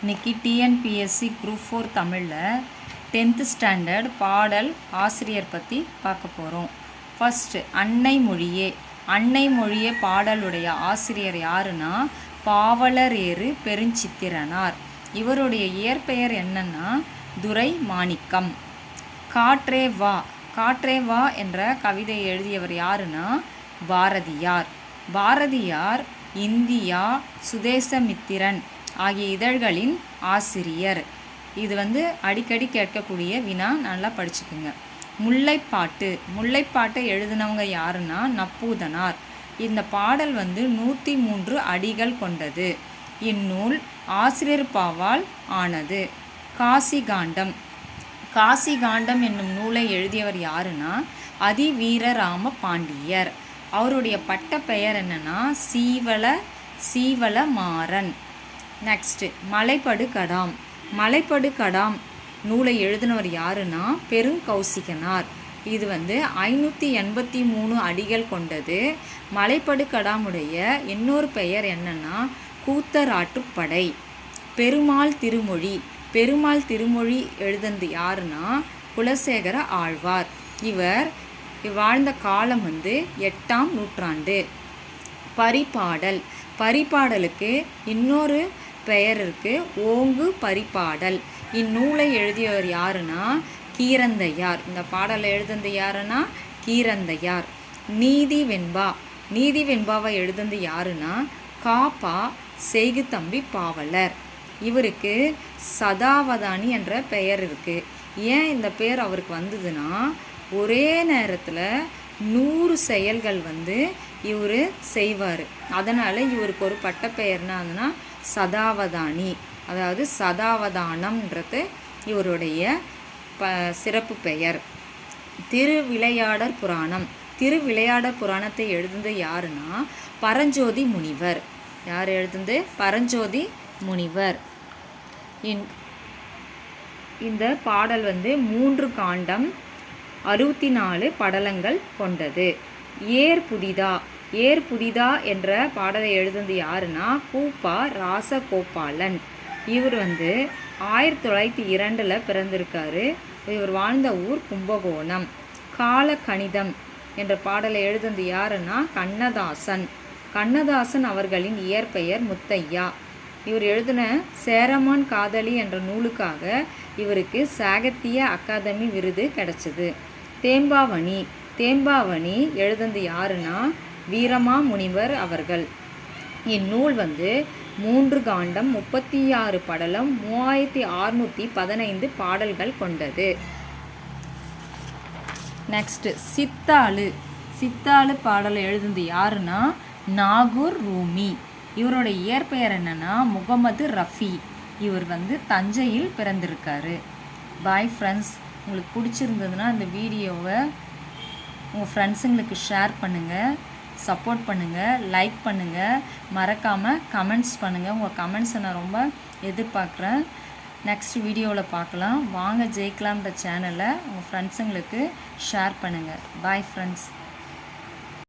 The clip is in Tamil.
இன்றைக்கி டிஎன்பிஎஸ்சி குரூப் ஃபோர் தமிழில் டென்த்து ஸ்டாண்டர்ட் பாடல் ஆசிரியர் பற்றி பார்க்க போகிறோம் ஃபஸ்ட்டு அன்னை மொழியே. அன்னை மொழியே பாடலுடைய ஆசிரியர் யாருன்னா பாவலர் ஏறு பெருஞ்சித்திரனார். இவருடைய இயற்பெயர் என்னன்னா துரை மாணிக்கம் காற்றே வா. காற்றே வா என்ற கவிதை எழுதியவர் யாருன்னா பாரதியார். பாரதியார் இந்தியா சுதேசமித்திரன். ஆகிய இதழ்களின் ஆசிரியர். இது வந்து அடிக்கடி கேட்கக்கூடிய வினா. நல்லா படிச்சுக்குங்க. முல்லைப்பாட்டு. முல்லைப்பாட்டை எழுதினவங்க யாருன்னா நப்பூதனார். இந்த பாடல் வந்து நூற்றி மூன்று அடிகள் கொண்டது. இந்நூல் ஆசிரியர் பாவால் ஆனது. காசிகாண்டம். காசிகாண்டம் என்னும் நூலை எழுதியவர் யாருன்னா அதிவீரராம பாண்டியர். அவருடைய பட்ட பெயர் என்னன்னா சீவல சீவல மாறன் நெக்ஸ்ட்டு மலைப்படு கடாம் மலைப்படு கடாம் நூலை எழுதினவர் யாருன்னா? பெருங்கௌசிகனார் இது வந்து ஐநூற்றி எண்பத்தி மூணு அடிகள் கொண்டது. மலைப்படு கடாமுடைய இன்னொரு பெயர் என்னன்னா கூத்தராட்டுப்படை. பெருமாள் திருமொழி. பெருமாள் திருமொழி எழுதுனது யாருன்னா? குலசேகர ஆழ்வார். இவர் வாழ்ந்த காலம் வந்து எட்டாம் நூற்றாண்டு. பரிபாடல். பரிபாடலுக்கு இன்னொரு பெயர் இருக்குது ஓங்கு பரிபாடல். இந்நூலை எழுதியவர் யாருன்னா? கீரந்தையார். இந்த பாடலை எழுதுனது யாருன்னா? கீரந்தையார். நீதி வெண்பா நீதி வெண்பாவை எழுதுனது யாருன்னா? காப்பா செய்குத்தம்பி பாவலர். இவருக்கு சதாவதானி என்ற பெயர் இருக்குது ஏன் இந்த பெயர் அவருக்கு வந்ததுன்னா ஒரே நேரத்தில் நூறு செயல்கள் வந்து இவர் செய்வார். அதனால் இவருக்கு ஒரு பட்டப்பெயர்னா அதுனா சதாவதானி. அதாவது சதாவதானம்ன்றது இவருடைய ப சிறப்பு பெயர். திருவிளையாடற் புராணம். திருவிளையாடற் புராணத்தை எழுதுனது யாருன்னா பரஞ்சோதி முனிவர். யார் எழுதுனது? பரஞ்சோதி முனிவர். இன் இந்த பாடல் வந்து மூன்று காண்டம் அறுபத்தி நாலு படலங்கள் கொண்டது. ஏர் புதிதா. ஏர் புதிதா என்ற பாடலை எழுதுனது யாருன்னா கூப்பா ராசகோபாலன். இவர் வந்து ஆயிரத்தி தொள்ளாயிரத்தி இரண்டில் பிறந்திருக்காரு. இவர் வாழ்ந்த ஊர் கும்பகோணம். கால கணிதம் என்ற பாடலை எழுதுனது யாருன்னா கண்ணதாசன். கண்ணதாசன் அவர்களின் இயற்பெயர் முத்தையா. இவர் எழுதின சேரமான் காதலி என்ற நூலுக்காக இவருக்கு சாகித்ய அகாதமி விருது கிடைச்சது. தேம்பாவணி. தேம்பாவணி எழுதுனது யாருன்னா வீரமா முனிவர் அவர்கள். இந்நூல் வந்து மூன்று காண்டம் முப்பத்தி ஆறு படலம் மூவாயிரத்தி அறுநூற்றி பதினைந்து பாடல்கள் கொண்டது. நெக்ஸ்ட்டு சித்தாளு. சித்தாளு பாடலை எழுதுனது யாருன்னா? நாகூர் ரூமி. இவரோட இயற்பெயர் என்னன்னா முகமது ரஃபி. இவர் வந்து தஞ்சையில் பிறந்திருக்காரு. பாய் ஃப்ரெண்ட்ஸ் உங்களுக்கு பிடிச்சிருந்ததுன்னா இந்த வீடியோவை உங்கள் ஃப்ரெண்ட்ஸுங்களுக்கு ஷேர் பண்ணுங்கள் சப்போர்ட் பண்ணுங்கள் லைக் பண்ணுங்கள் மறக்காமல் கமெண்ட்ஸ் பண்ணுங்கள் உங்கள் கமெண்ட்ஸை நான் ரொம்ப எதிர்பார்க்குறேன். நெக்ஸ்ட் வீடியோவில் பார்க்கலாம் வாங்க ஜெயிக்கலாம்ன்ற சேனலை உங்கள் ஃப்ரெண்ட்ஸுங்களுக்கு ஷேர் பண்ணுங்கள் பாய் ஃப்ரெண்ட்ஸ்.